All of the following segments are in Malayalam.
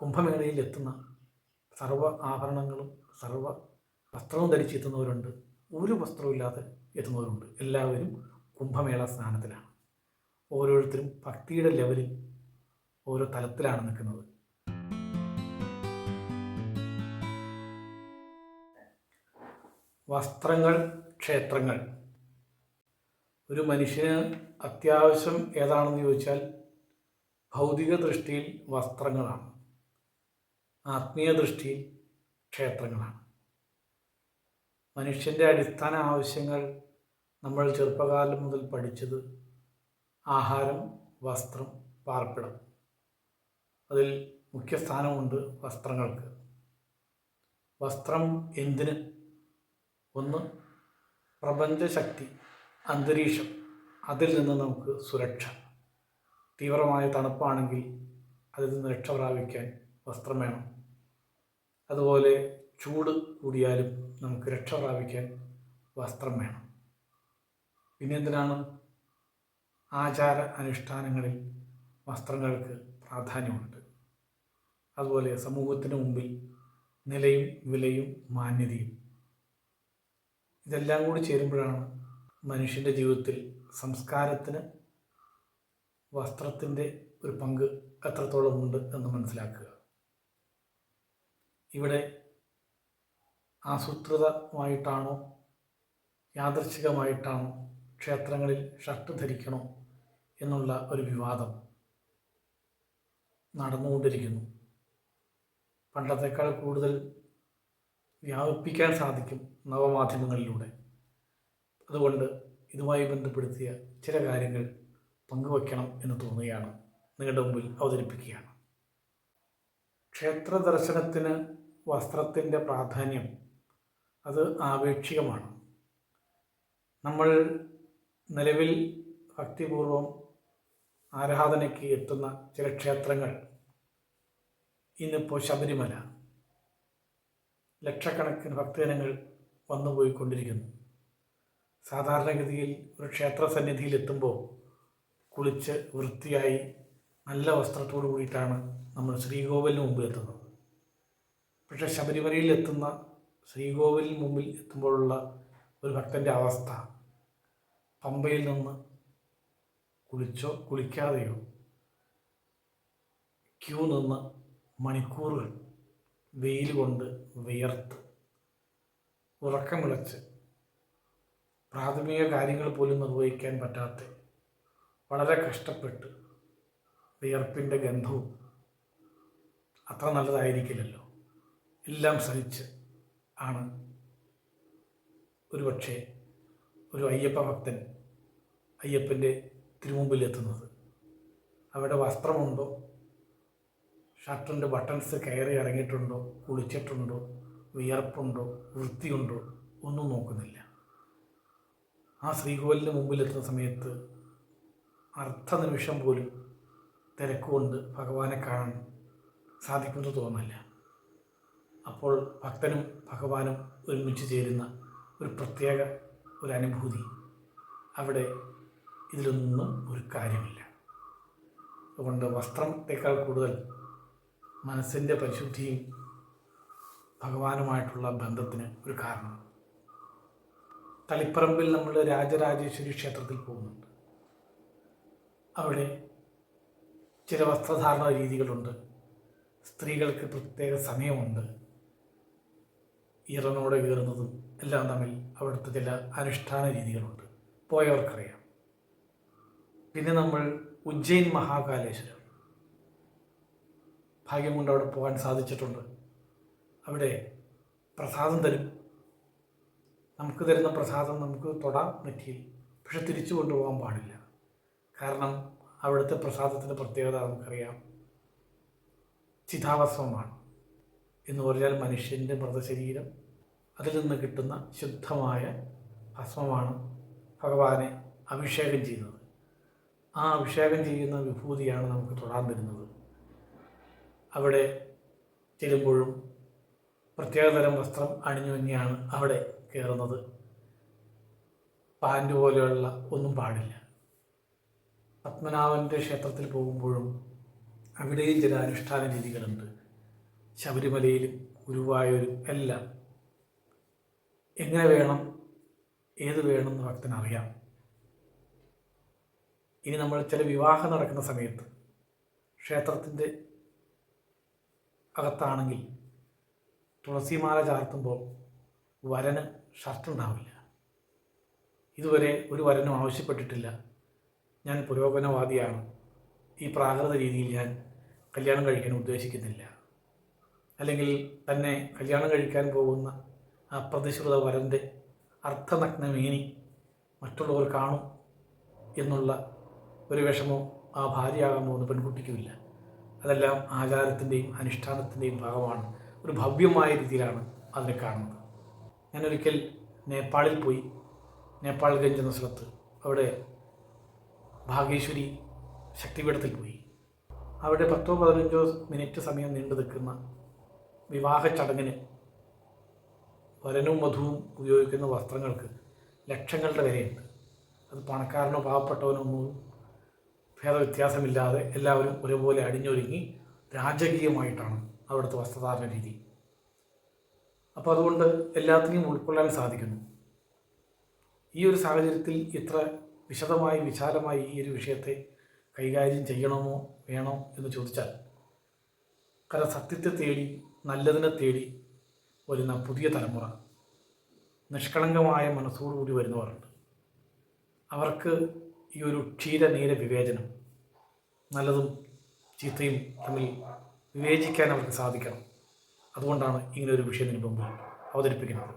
കുംഭമേളയിൽ എത്തുന്ന സർവ ആഭരണങ്ങളും സർവ വസ്ത്രവും ധരിച്ചെത്തുന്നവരുണ്ട് ഒരു വസ്ത്രമില്ലാതെ എത്തുന്നവരുണ്ട്. എല്ലാവരും കുംഭമേള സ്നാനത്തിലാണ്. ഓരോരുത്തരും ഭക്തിയുടെ ലെവലിൽ ഓരോ തലത്തിലാണ് നിൽക്കുന്നത്. വസ്ത്രങ്ങൾ ക്ഷേത്രങ്ങൾ. ഒരു മനുഷ്യന് അത്യാവശ്യം ഏതാണെന്ന് ചോദിച്ചാൽ ഭൗതിക ദൃഷ്ടിയിൽ വസ്ത്രങ്ങളാണ്. ആത്മീയ ദൃഷ്ടി ക്ഷേത്രങ്ങളാണ്. മനുഷ്യന്റെ അടിസ്ഥാന ആവശ്യങ്ങൾ നമ്മൾ ചെറുപ്പകാലം മുതൽ പഠിച്ചത് ആഹാരം വസ്ത്രം പാർപ്പിടം. അതിൽ മുഖ്യസ്ഥാനമുണ്ട് വസ്ത്രങ്ങൾക്ക്. വസ്ത്രം എന്തിന്? ഒന്ന് പ്രപഞ്ചശക്തി അന്തരീക്ഷം. അതിൽ നിന്ന് നമുക്ക് സുരക്ഷ. തീവ്രമായ തണുപ്പാണെങ്കിൽ അതിൽ നിന്ന് രക്ഷ പ്രാപിക്കാൻ വസ്ത്രം വേണം. അതുപോലെ ചൂട് കൂടിയാലും നമുക്ക് രക്ഷ പ്രാപിക്കാൻ വസ്ത്രം വേണം. പിന്നെ എന്തിനാണ് ആചാര അനുഷ്ഠാനങ്ങളിൽ വസ്ത്രങ്ങൾക്ക് പ്രാധാന്യമുണ്ട്. അതുപോലെ സമൂഹത്തിന് മുമ്പിൽ നിലയും വിലയും മാന്യതയും. ഇതെല്ലാം കൂടി ചേരുമ്പോഴാണ് മനുഷ്യന്റെ ജീവിതത്തിൽ സംസ്കാരത്തിന് വസ്ത്രത്തിന്റെ ഒരു പങ്ക് എത്രത്തോളമുണ്ട് എന്ന് മനസ്സിലാക്കുക. ഇവിടെ ആസൂത്രിതമായിട്ടാണോ യാദൃച്ഛികമായിട്ടാണോ ക്ഷേത്രങ്ങളിൽ ഷർട്ട് ധരിക്കണോ എന്നുള്ള ഒരു വിവാദം നടന്നുകൊണ്ടിരിക്കുന്നു. പണ്ടത്തേക്കാൾ കൂടുതൽ വ്യാപിപ്പിക്കാൻ സാധിക്കും നവമാധ്യമങ്ങളിലൂടെ. അതുകൊണ്ട് ഇതുമായി ബന്ധപ്പെടുത്തിയ ചില കാര്യങ്ങൾ പങ്കുവയ്ക്കണം എന്ന് തോന്നുകയാണ് നിങ്ങളുടെ മുമ്പിൽ അവതരിപ്പിക്കുകയാണ്. ക്ഷേത്ര ദർശനത്തിന് വസ്ത്രത്തിന്റെ പ്രാധാന്യം അത് ആപേക്ഷികമാണ്. നമ്മൾ നിലവിൽ ഭക്തിപൂർവം ആരാധനയ്ക്ക് എത്തുന്ന ചില ക്ഷേത്രങ്ങൾ ഇന്നിപ്പോൾ ശബരിമല. ലക്ഷക്കണക്കിന് ഭക്തജനങ്ങൾ വന്നുപോയിക്കൊണ്ടിരിക്കുന്നു സാധാരണഗതിയിൽ ഒരു ക്ഷേത്ര സന്നിധിയിൽ എത്തുമ്പോൾ കുളിച്ച് വൃത്തിയായി നല്ല വസ്ത്രത്തോടു കൂടിയിട്ടാണ് നമ്മൾ ശ്രീകോവിലിന് മുമ്പ് എത്തുന്നത്. പക്ഷേ ശബരിമലയിൽ എത്തുന്ന ശ്രീകോവിലിന് മുമ്പിൽ എത്തുമ്പോഴുള്ള ഒരു ഭക്തന്റെ അവസ്ഥ. പമ്പയിൽ നിന്ന് കുളിച്ചോ കുളിക്കാതെയോ ക്യൂ നിന്ന് മണിക്കൂറുകൾ വെയിൽ കൊണ്ട് വിയർത്ത് ഉറക്കമിളച്ച് പ്രാഥമിക കാര്യങ്ങൾ പോലും നിർവഹിക്കാൻ പറ്റാത്ത വളരെ കഷ്ടപ്പെട്ട് വിയർപ്പിന്റെ ഗന്ധവും അത്ര നല്ലതായിരിക്കില്ലല്ലോ. എല്ലാം സഹിച്ച് ആണ് ഒരുപക്ഷെ ഒരു അയ്യപ്പ ഭക്തൻ അയ്യപ്പന്റെ തിരുമുമ്പിലെത്തുന്നത് അവിടെ വസ്ത്രമുണ്ടോ? ഷർട്ടിന്റെ ബട്ടൺസ് കയറി ഇറങ്ങിയിട്ടുണ്ടോ? കുളിച്ചിട്ടുണ്ടോ? വിയർപ്പുണ്ടോ? വൃത്തിയുണ്ടോ? ഒന്നും നോക്കുന്നില്ല. ആ ശ്രീകോവിലിന് മുമ്പിലെത്തുന്ന സമയത്ത് അർത്ഥനിമിഷം പോലും തിരക്കുകൊണ്ട് ഭഗവാനെ കാണാൻ സാധിക്കുമെന്ന് തോന്നില്ല അപ്പോൾ ഭക്തനും ഭഗവാനും ഒരുമിച്ച് ചേരുന്ന ഒരു പ്രത്യേക ഒരു അനുഭൂതി അവിടെ ഇതിലൊന്നും ഒരു കാര്യമില്ല. അതുകൊണ്ട് വസ്ത്രത്തെക്കാൾ കൂടുതൽ മനസ്സിന്റെ പരിശുദ്ധിയും ഭഗവാനുമായിട്ടുള്ള ബന്ധത്തിന് ഒരു കാരണം. തളിപ്പറമ്പിൽ നമ്മൾ രാജരാജേശ്വരി ക്ഷേത്രത്തിൽ പോകുന്നുണ്ട്. അവിടെ ചില വസ്ത്രധാരണ രീതികളുണ്ട്. സ്ത്രീകൾക്ക് പ്രത്യേക സമയമുണ്ട്. ഇറനോടെ കയറുന്നതും എല്ലാം തമ്മിൽ അവിടുത്തെ ചില അനുഷ്ഠാന രീതികളുണ്ട്. പോയവർക്കറിയാം. പിന്നെ നമ്മൾ ഉജ്ജയിൻ മഹാകാലേശ്വരം. ഭാഗ്യം കൊണ്ട് അവിടെ പോകാൻ സാധിച്ചിട്ടുണ്ട്. അവിടെ പ്രസാദം തരും. നമുക്ക് തരുന്ന പ്രസാദം നമുക്ക് തൊടാം നെറ്റിയിൽ. പക്ഷെ തിരിച്ചു കൊണ്ടുപോകാൻ പാടില്ല. കാരണം അവിടുത്തെ പ്രസാദത്തിന്റെ പ്രത്യേകത നമുക്കറിയാം. ചിതാഭസ്മമാണ് എന്ന് പറഞ്ഞാൽ മനുഷ്യന്റെ മൃതശരീരം അതിൽ നിന്ന് കിട്ടുന്ന ശുദ്ധമായ ഭസ്മമാണ് ഭഗവാനെ അഭിഷേകം ചെയ്യുന്നത്. ആ അഭിഷേകം ചെയ്യുന്ന വിഭൂതിയാണ് നമുക്ക് തൊടാൻ തരുന്നത്. അവിടെ ചെല്ലുമ്പോഴും പ്രത്യേകതരം വസ്ത്രം അണിഞ്ഞു തന്നെയാണ് അവിടെ കയറുന്നത്. പാന്റ് പോലെയുള്ള ഒന്നും പാടില്ല. പത്മനാഭന്റെ ക്ഷേത്രത്തിൽ പോകുമ്പോഴും അവിടെയും ചില അനുഷ്ഠാന രീതികളുണ്ട്. ശബരിമലയിലും ഗുരുവായൂരും എല്ലാം എങ്ങനെ വേണം? ഏത് വേണമെന്ന് ഭക്തന് അറിയാം. ഇനി നമ്മൾ ചില വിവാഹം നടക്കുന്ന സമയത്ത് ക്ഷേത്രത്തിന്റെ അകത്താണെങ്കിൽ തുളസിമാല ചാർത്തുമ്പോൾ വരന് ഷർട്ട് ഉണ്ടാവില്ല ഇതുവരെ ഒരു വരനും ആവശ്യപ്പെട്ടിട്ടില്ല. ഞാൻ പുരോഗമനവാദിയാണ്. ഈ പ്രാകൃത രീതിയിൽ ഞാൻ കല്യാണം കഴിക്കാൻ ഉദ്ദേശിക്കുന്നില്ല. അല്ലെങ്കിൽ തന്നെ കല്യാണം കഴിക്കാൻ പോകുന്ന ആ പ്രതിശ്രുത വരന്റെ അർത്ഥനഗ്നമേനി മറ്റുള്ളവർ കാണും എന്നുള്ള ഒരു വിഷമോ ആ ഭാര്യയാകാൻ പോകുന്ന പെൺകുട്ടിക്കുമില്ല. അതെല്ലാം ആചാരത്തിന്റെയും അനുഷ്ഠാനത്തിന്റെയും ഭാഗമാണ്. ഒരു ഭവ്യമായ രീതിയിലാണ് അതിനെ കാണുന്നത്. ഞാനൊരിക്കൽ നേപ്പാളിൽ പോയി. നേപ്പാൾ ഗഞ്ച് എന്ന സ്ഥലത്ത്. അവിടെ ഭാഗേശ്വരി ശക്തിപീഠത്തിൽ പോയി. അവിടെ പത്തോ പതിനഞ്ചോ മിനിറ്റ് സമയം നീണ്ടു നിൽക്കുന്ന വിവാഹ ചടങ്ങിന് വരനും വധുവും ഉപയോഗിക്കുന്ന വസ്ത്രങ്ങൾക്ക് ലക്ഷങ്ങളുടെ വിലയുണ്ട്. അത് പണക്കാരനോ പാവപ്പെട്ടവനോ ഒന്നും ഭേദവ്യത്യാസമില്ലാതെ എല്ലാവരും ഒരേപോലെ അടിഞ്ഞൊരുങ്ങി രാജകീയമായിട്ടാണ് അവിടുത്തെ വസ്ത്രധാരണ രീതി. അപ്പോൾ അതുകൊണ്ട് എല്ലാത്തിനെയും ഉൾക്കൊള്ളാൻ സാധിക്കുന്നു. ഈ ഒരു സാഹചര്യത്തിൽ ഇത്ര വിശദമായി വിശാലമായി ഈ ഒരു വിഷയത്തെ കൈകാര്യം ചെയ്യണമോ വേണോ എന്ന് ചോദിച്ചാൽ കാരണം സത്യത്തെ തേടി നല്ലതിനെ തേടി വരുന്ന പുതിയ തലമുറ. നിഷ്കളങ്കമായ മനസ്സോടുകൂടി വരുന്നവരുണ്ട്. അവർക്ക് ഈ ഒരു ക്ഷീരനീര വിവേചനം നല്ലതും ചീത്തയും തമ്മിൽ വിവേചിക്കാൻ അവർക്ക് സാധിക്കണം. അതുകൊണ്ടാണ് ഇങ്ങനെ ഒരു വിഷയത്തിന് മുമ്പ് അവതരിപ്പിക്കുന്നത്.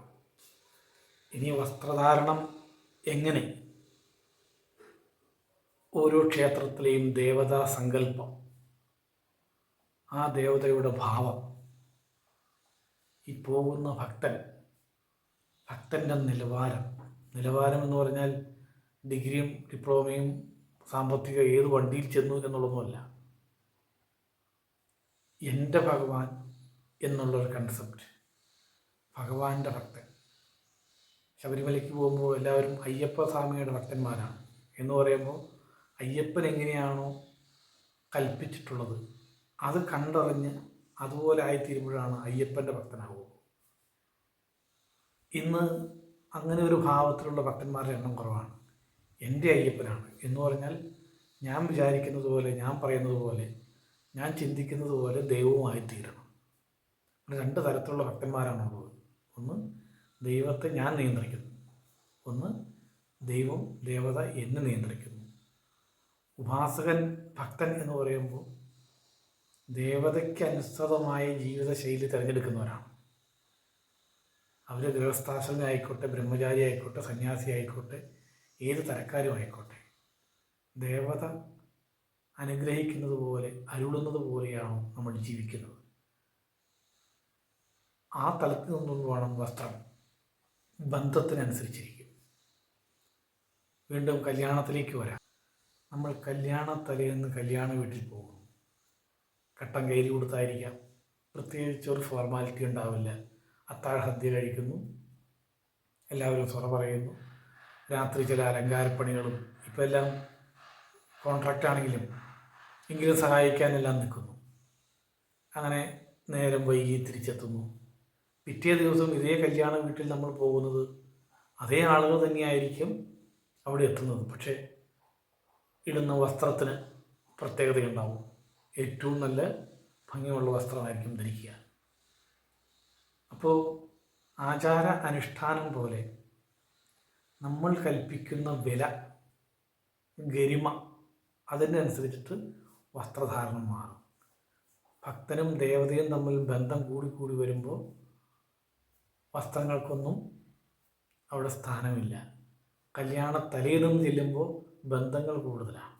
ഇനി വസ്ത്രധാരണം എങ്ങനെ? ഓരോ ക്ഷേത്രത്തിലെയും ദേവതാ സങ്കല്പം. ആ ദേവതയുടെ ഭാവം ഈ പോകുന്ന ഭക്തൻ ഭക്തന്റെ നിലവാരം. നിലവാരം എന്ന് പറഞ്ഞാൽ ഡിഗ്രിയും ഡിപ്ലോമയും സാമ്പത്തിക ഏത് വണ്ടിയിൽ ചെന്നു എന്നുള്ളതുമല്ല എന്റെ ഭഗവാൻ എന്നുള്ളൊരു കൺസെപ്റ്റ് ഭഗവാന്റെ ഭക്തൻ. ശബരിമലയ്ക്ക് പോകുമ്പോൾ എല്ലാവരും അയ്യപ്പ സ്വാമിയുടെ ഭക്തന്മാരാണ്. എന്ന് പറയുമ്പോൾ അയ്യപ്പൻ എങ്ങനെയാണോ കൽപ്പിച്ചിട്ടുള്ളത് അത് കണ്ടറിഞ്ഞ് അതുപോലെ ആയിത്തീരുമ്പോഴാണ് അയ്യപ്പന്റെ ഭക്തനാവുക. ഇന്ന് അങ്ങനെ ഒരു ഭാവത്തിലുള്ള ഭക്തന്മാരുടെ എണ്ണം കുറവാണ്. എന്റെ അയ്യപ്പനാണ് എന്ന് പറഞ്ഞാൽ ഞാൻ വിചാരിക്കുന്നത് പോലെ ഞാൻ പറയുന്നത് പോലെ ഞാൻ ചിന്തിക്കുന്നത് പോലെ ദൈവവുമായി തീരണം രണ്ട് തരത്തിലുള്ള ഭക്തന്മാരാണുള്ളത് ഒന്ന് ദൈവത്തെ ഞാൻ നിയന്ത്രിക്കുന്നു. ഒന്ന് ദൈവം ദേവത എന്നെ നിയന്ത്രിക്കുന്നു. ഉപാസകൻ ഭക്തൻ എന്ന് പറയുമ്പോൾ ദേവതയ്ക്ക് അനുസൃതമായ ജീവിതശൈലി തിരഞ്ഞെടുക്കുന്നവരാണ്. അവർ ഗൃഹസ്ഥാശ്രമി ആയിക്കോട്ടെ ബ്രഹ്മചാരി ആയിക്കോട്ടെ സന്യാസി ആയിക്കോട്ടെ ഏത് തരക്കാരും ആയിക്കോട്ടെ. ദേവത അനുഗ്രഹിക്കുന്നത് പോലെ അരുളുന്നത് പോലെയാണ് നമ്മൾ ജീവിക്കുന്നത്. ആ തലത്തിൽ നിന്നും വേണം വസ്ത്രം ബന്ധത്തിനനുസരിച്ചിരിക്കും. വീണ്ടും കല്യാണത്തിലേക്ക് വരാം. നമ്മൾ കല്യാണ തലേന്ന് കല്യാണ വീട്ടിൽ പോകും കട്ടൻ കയ്യിൽ കൊടുത്തായിരിക്കാം. പ്രത്യേകിച്ച് ഒരു ഫോർമാലിറ്റി ഉണ്ടാവില്ല. അത്താഴ സദ്യ കഴിക്കുന്നു. എല്ലാവരും സ്വറ പറയുന്നു. രാത്രി ചില അലങ്കാരപ്പണികളും ഇപ്പോൾ എല്ലാം കോൺട്രാക്റ്റ് ആണെങ്കിലും എങ്കിലും സഹായിക്കാനെല്ലാം നിൽക്കുന്നു. അങ്ങനെ നേരം വൈകി തിരിച്ചെത്തുന്നു. പിറ്റേ ദിവസം ഇതേ കല്യാണ വീട്ടിൽ നമ്മൾ പോകുന്നത് അതേ ആളുകൾ തന്നെയായിരിക്കും അവിടെ എത്തുന്നത്. പക്ഷേ ഇടുന്ന വസ്ത്രത്തിന് പ്രത്യേകതയുണ്ടാവും. ഏറ്റവും നല്ല ഭംഗിയുള്ള വസ്ത്രമായിരിക്കും ധരിക്കുക. അപ്പോൾ ആചാര അനുഷ്ഠാനം പോലെ നമ്മൾ കൽപ്പിക്കുന്ന വില ഗരിമ അതിനനുസരിച്ചിട്ട് വസ്ത്രധാരണം മാറും. ഭക്തനും ദേവതയും തമ്മിൽ ബന്ധം കൂടി കൂടി വരുമ്പോൾ വസ്ത്രങ്ങൾക്കൊന്നും അവിടെ സ്ഥാനമില്ല. കല്യാണ തലേന്നും ചെല്ലുമ്പോൾ ബന്ധങ്ങൾ കൂടുതലാണ്.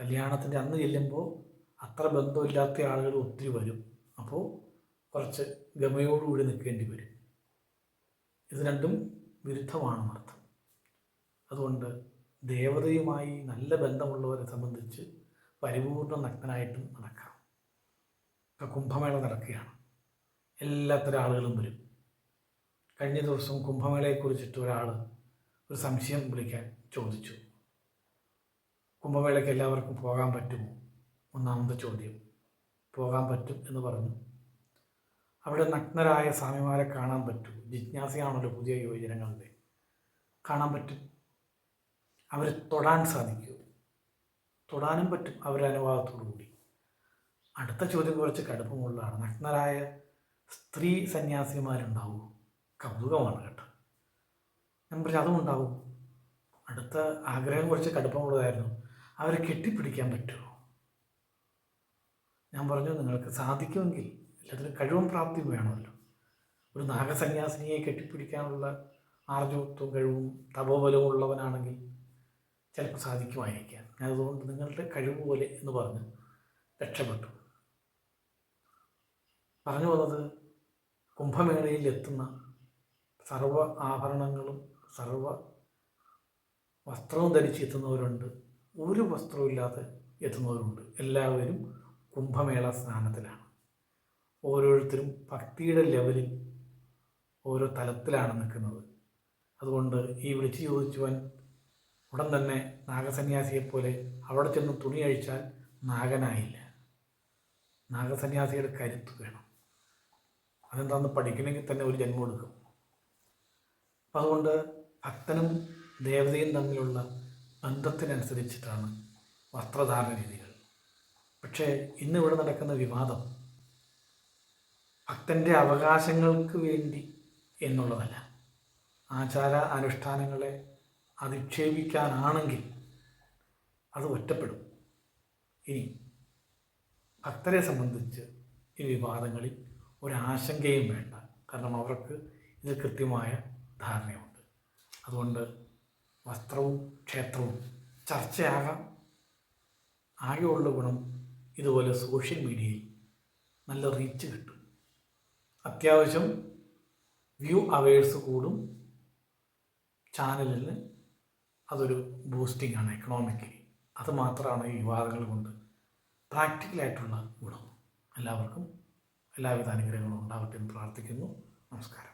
കല്യാണത്തിന്റെ അന്ന് ചെല്ലുമ്പോൾ അത്ര ബന്ധമില്ലാത്ത ആളുകൾ ഒത്തിരി വരും. അപ്പോൾ കുറച്ച് ഗമയോടുകൂടി നിൽക്കേണ്ടി വരും. ഇത് രണ്ടും വിരുദ്ധമാണ് അർത്ഥം അതുകൊണ്ട് ദേവതയുമായി നല്ല ബന്ധമുള്ളവരെ സംബന്ധിച്ച് പരിപൂർണ നഗ്നനായിട്ടും നടക്കാം. ഇപ്പം കുംഭമേള നടക്കുകയാണ്. എല്ലാത്തരം ആളുകളും വരും. കഴിഞ്ഞ ദിവസം കുംഭമേളയെക്കുറിച്ചിട്ട് ഒരാൾ ഒരു സംശയം വിളിക്കാൻ ചോദിച്ചു. കുംഭമേളയ്ക്ക് എല്ലാവർക്കും പോകാൻ പറ്റുമോ? ഒന്നാമത്തെ ചോദ്യം. പോകാൻ പറ്റും എന്ന് പറഞ്ഞു. അവിടെ നഗ്നരായ സ്വാമിമാരെ കാണാൻ പറ്റും. ജിജ്ഞാസയാണല്ലോ പുതിയ യുവജനങ്ങളുടെ. കാണാൻ പറ്റും. അവരെ തൊടാൻ സാധിക്കും. തൊടാനും പറ്റും അവരുടെ അനുവാദത്തോടു കൂടി. അടുത്ത ചോദ്യം കുറച്ച് കടുപ്പമുള്ളതാണ്. നഗ്നരായ സ്ത്രീ സന്യാസിമാരുണ്ടാവും. കൗതുകമാണ് കേട്ടോ. ഞാൻ പറഞ്ഞു അതും ഉണ്ടാവും. അടുത്ത ആഗ്രഹം കുറച്ച് കടുപ്പമുള്ളതായിരുന്നു. അവരെ കെട്ടിപ്പിടിക്കാൻ പറ്റുമോ? ഞാൻ പറഞ്ഞു നിങ്ങൾക്ക് സാധിക്കുമെങ്കിൽ എല്ലാത്തിനും കഴിവും പ്രാപ്തിയും വേണമല്ലോ. ഒരു നാഗസന്യാസിനിയെ കെട്ടിപ്പിടിക്കാനുള്ള ആർജവത്വവും കഴിവും തപോബലവും ഉള്ളവനാണെങ്കിൽ ചിലപ്പോൾ സാധിക്കുമായിരിക്കാം. ഞാൻ അതുകൊണ്ട് നിങ്ങളുടെ കഴിവ് പോലെ എന്ന് പറഞ്ഞ് രക്ഷപ്പെട്ടു. പറഞ്ഞു വന്നത് കുംഭമേളയിൽ എത്തുന്ന സർവ ആഭരണങ്ങളും സർവ വസ്ത്രവും ധരിച്ച് എത്തുന്നവരുണ്ട്. ഒരു വസ്ത്രമില്ലാതെ എത്തുന്നവരുണ്ട്. എല്ലാവരും കുംഭമേള സ്നാനത്തിലാണ്. ഓരോരുത്തരും ഭക്തിയുടെ ലെവലിൽ ഓരോ തലത്തിലാണ് നിൽക്കുന്നത്. അതുകൊണ്ട് ഈ വിളിച്ചു ചോദിച്ചുവൻ ഉടൻ തന്നെ നാഗസന്യാസിയെപ്പോലെ അവിടെ ചെന്ന് തുണി അഴിച്ചാൽ നാഗനായില്ല. നാഗസന്യാസിയുടെ കരുത്ത് വേണം. അതെന്താണെന്ന് പഠിക്കണമെങ്കിൽ തന്നെ ഒരു ജന്മം എടുക്കും അപ്പം അതുകൊണ്ട് ഭക്തനും ദേവതയും തമ്മിലുള്ള ബന്ധത്തിനനുസരിച്ചിട്ടാണ് വസ്ത്രധാരണ രീതികൾ. പക്ഷേ ഇന്നിവിടെ നടക്കുന്ന വിവാദം ഭക്തന്റെ അവകാശങ്ങൾക്ക് വേണ്ടി എന്നുള്ളതല്ല. ആചാര അനുഷ്ഠാനങ്ങളെ അധിക്ഷേപിക്കാനാണെങ്കിൽ അത് ഒറ്റപ്പെടും. ഇനി ഭക്തരെ സംബന്ധിച്ച് ഈ വിവാദങ്ങളിൽ ഒരാശങ്കയും വേണ്ട. കാരണം അവർക്ക് ഇതിൽ കൃത്യമായ ധാരണയുണ്ട്. അതുകൊണ്ട് വസ്ത്രവും ക്ഷേത്രവും ചർച്ചയാകാം. ആകെയുള്ള ഗുണം ഇതുപോലെ സോഷ്യൽ മീഡിയയിൽ നല്ല റീച്ച് കിട്ടും. അത്യാവശ്യം വ്യൂ അവേഴ്സ് കൂടും ചാനലിന് അതൊരു ബൂസ്റ്റിംഗ് ആണ് എക്കണോമിക്കലി അത് മാത്രമാണ് ഈ വിവാദങ്ങൾ കൊണ്ട് പ്രാക്ടിക്കലായിട്ടുള്ള ഗുണം. എല്ലാവർക്കും എല്ലാവിധ അനുഗ്രഹങ്ങളും ഉണ്ടാവട്ടെ എന്ന് പ്രാർത്ഥിക്കുന്നു. നമസ്കാരം.